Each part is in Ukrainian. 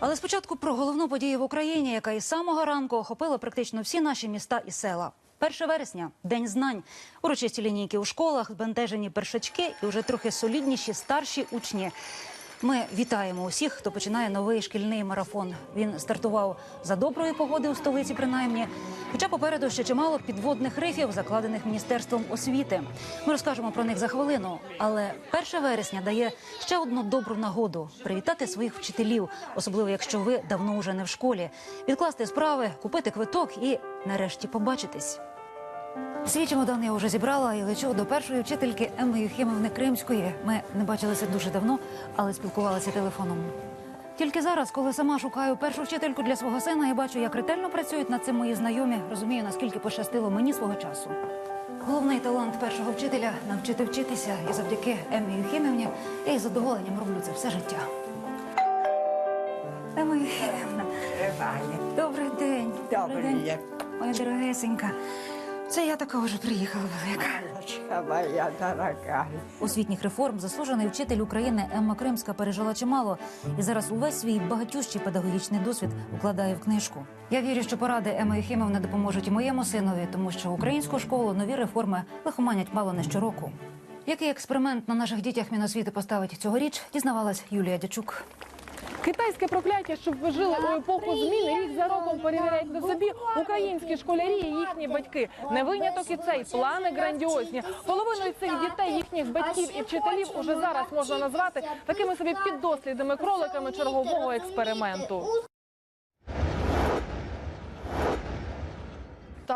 Але спочатку про головну подію в Україні, яка із самого ранку охопила практично всі наші міста і села. 1 вересня день знань. Урочисті лінійки у школах, збентежені першачки і вже трохи солідніші старші учні. Ми вітаємо усіх, хто починає новий шкільний марафон. Він стартував за доброї погоди у столиці, принаймні. Хоча попереду ще чимало підводних рифів, закладених міністерством освіти. Ми розкажемо про них за хвилину. Але 1 вересня дає ще одну добру нагоду привітати своїх вчителів, особливо якщо ви давно вже не в школі, відкласти справи, купити квиток і нарешті побачитись. Свій чемодан я вже зібрала і лечу до першої вчительки Емми Юхімовни Кримської. Ми не бачилися дуже давно, але спілкувалися телефоном. Тільки зараз, коли сама шукаю першу вчительку для свого сина і бачу, як ретельно працюють над цим мої знайомі, розумію, наскільки пощастило мені свого часу. Головний талант першого вчителя навчити вчитися, і завдяки Еммі Юхімівні я із задоволенням роблю це все життя. Емма Юхімівна, добрий день. Добрий день. день. Моя дорогесенька. Це я така вже приїхала велика. Ангелочка моя дорогая. Освітніх реформ заслужений вчитель України Емма Кримська пережила чимало і зараз увесь свій багатющий педагогічний досвід укладає в книжку. Я вірю, що поради Емми Єхімовни допоможуть і моєму синові, тому що українську школу нові реформи лихоманять мало не щороку. Який експеримент на наших дітях Міносвіти поставить цьогоріч, дізнавалась Юлія Дячук. Китайське прокляття, щоб ви жили у епоху зміни, рік за роком перевіряють на собі українські школярі і їхні батьки. Не виняток і цей плани грандіозні. Половиною цих дітей, їхніх батьків і вчителів уже зараз можна назвати такими собі піддослідними кроликами чергового експерименту.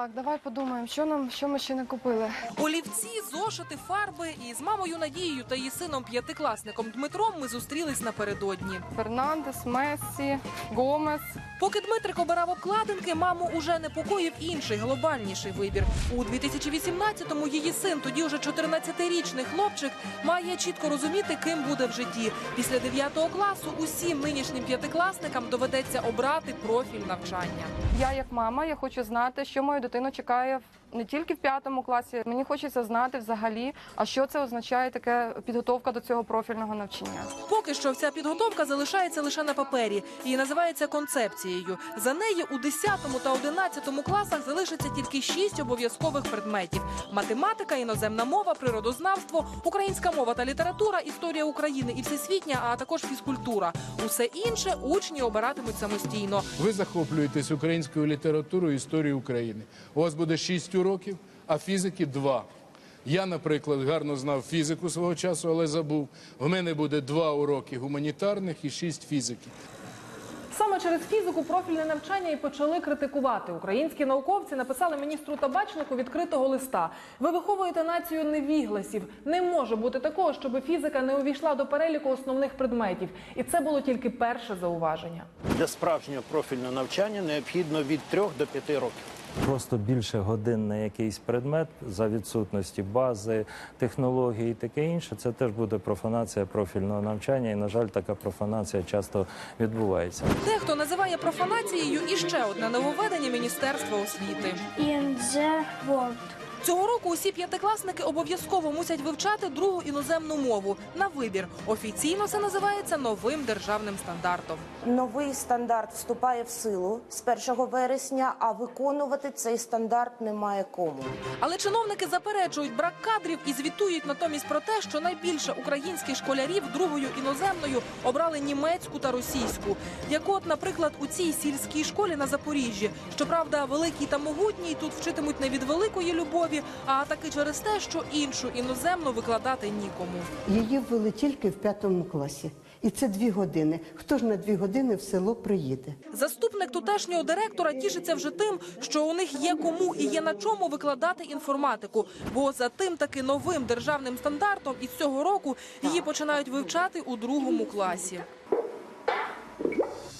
Так, давай подумаємо, що нам що ми ще не купили. Олівці, зошити, фарби і з мамою Надією та її сином п'ятикласником Дмитром ми зустрілись напередодні. Фернандес, Мессі, Гомес. Поки Дмитрик обирав обкладинки, маму уже непокоїв інший глобальніший вибір. У 2018-му її син, тоді уже 14-річний хлопчик, має чітко розуміти, ким буде в житті. Після 9 класу усім нинішнім п'ятикласникам доведеться обрати профіль навчання. Я як мама, я хочу знати, що мою дитину чекає не тільки в п'ятому класі. Мені хочеться знати взагалі, а що це означає таке підготовка до цього профільного навчання. Поки що вся підготовка залишається лише на папері і називається концепцією. За неї у 10 та 11 класах залишиться тільки шість обов'язкових предметів: математика, іноземна мова, природознавство, українська мова та література, історія України і всесвітня, а також фізкультура. Усе інше учні обиратимуть самостійно. Ви захоплюєтесь українською літературою історією України. У вас буде 6 уроків, а фізики 2. Я, наприклад, гарно знав фізику свого часу, але забув. В мене буде 2 уроки гуманітарних і 6 фізики. Саме через фізику профільне навчання і почали критикувати. Українські науковці написали міністру табачнику відкритого листа. Ви виховуєте націю невігласів. Не може бути такого, щоб фізика не увійшла до переліку основних предметів. І це було тільки перше зауваження. Для справжнього профільного навчання необхідно від 3 до 5 років. Просто більше годин на якийсь предмет за відсутності бази, технології і таке інше. Це теж буде профанація профільного навчання, і на жаль, така профанація часто відбувається. Дехто називає профанацією і ще одне нововведення Міністерства освіти. in the world. Цього року усі п'ятикласники обов'язково мусять вивчати другу іноземну мову на вибір. Офіційно це називається новим державним стандартом. Новий стандарт вступає в силу з 1 вересня, а виконувати цей стандарт немає кому. Але чиновники заперечують брак кадрів і звітують натомість про те, що найбільше українських школярів другою іноземною обрали німецьку та російську. Як от, наприклад, у цій сільській школі на Запоріжжі. Щоправда, великий та могутній тут вчитимуть не від великої любові, а таки через те, що іншу іноземну викладати нікому. Її ввели тільки в п'ятому класі. І це дві години. Хто ж на дві години в село приїде? Заступник тутешнього директора тішиться вже тим, що у них є кому і є на чому викладати інформатику. Бо за тим таки новим державним стандартом із цього року її починають вивчати у другому класі.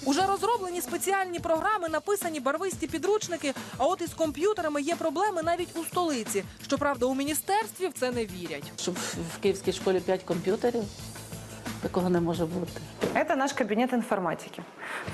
Уже розроблені спеціальні програми, написані барвисті підручники. А от із комп'ютерами є проблеми навіть у столиці. Щоправда, у міністерстві в це не вірять. Щоб в київській школі 5 комп'ютерів, такого не може бути. Это наш кабинет информатики,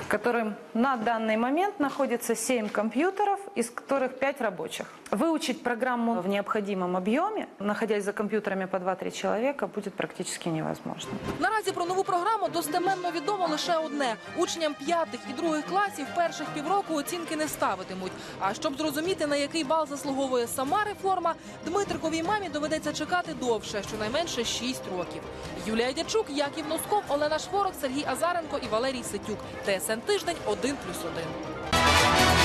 в котором на данный момент находится 7 компьютеров, из которых 5 рабочих. Выучить программу в необходимом объеме, находясь за компьютерами по 2-3 человека, будет практически невозможно. Наразі про нову програму достеменно відомо лише одне: учням п'ятих і других класів перших півроку оцінки не ставитимуть. А щоб зрозуміти на який бал заслуговує сама реформа, Дмитриковій мамі доведеться чекати довше, щонайменше 6 років. Юлія Дячук, Яків Носков, Олена Шворок, Сергій Азаренко і Валерій Ситюк. ТСН тиждень 1+,1.